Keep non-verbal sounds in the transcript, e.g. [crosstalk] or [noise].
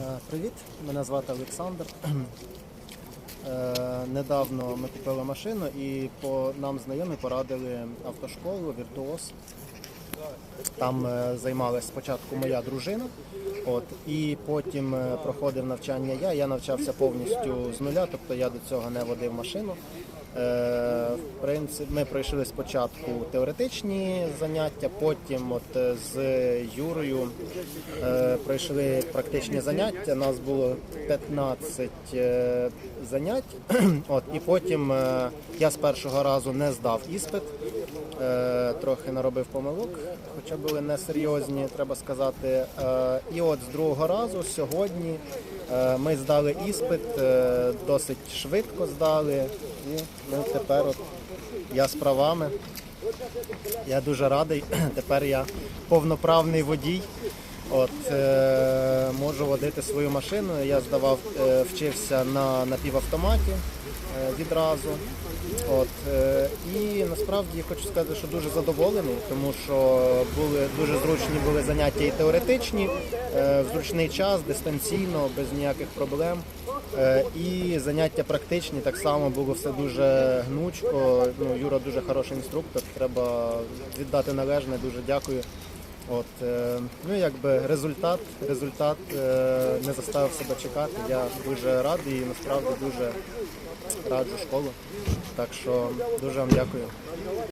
Е, Привіт, мене звати Олександр. [clears throat] Е, Недавно ми купили машину і по нам знайомі порадили автошколу Віртуоз. Там е, займалась спочатку моя дружина, от, і потім проходив навчання я. Я навчався повністю з нуля, тобто я до цього не водив машину. В принципі, ми пройшли спочатку теоретичні заняття, потім от е, з Юрою е, пройшли практичні заняття. Нас було 15 е, занять. [clears throat] От, і потім е, я з першого разу не здав іспит, е, трохи наробив помилок, хоча були несерйозні, треба сказати. Е, і от з другого разу сьогодні ми здали іспит, е, досить швидко здали. І ну, тепер от я з правами. Я дуже радий. [clears throat] Тепер я повноправний водій. От е, можу водити свою машину. Я здавав, е, вчився на напівавтоматі е, відразу. От е, і насправді хочу сказати, що дуже задоволений, тому що були дуже зручні були заняття і теоретичні, е, в зручний час, дистанційно, без ніяких проблем. Е, і заняття практичні так само було все дуже гнучко. Ну, Юра дуже хороший інструктор. Треба віддати належне. Дуже дякую. От, е, ну якби результат, результат е, не заставив себе чекати. Я дуже радий і насправді дуже раджу школу. Так що дуже вам дякую.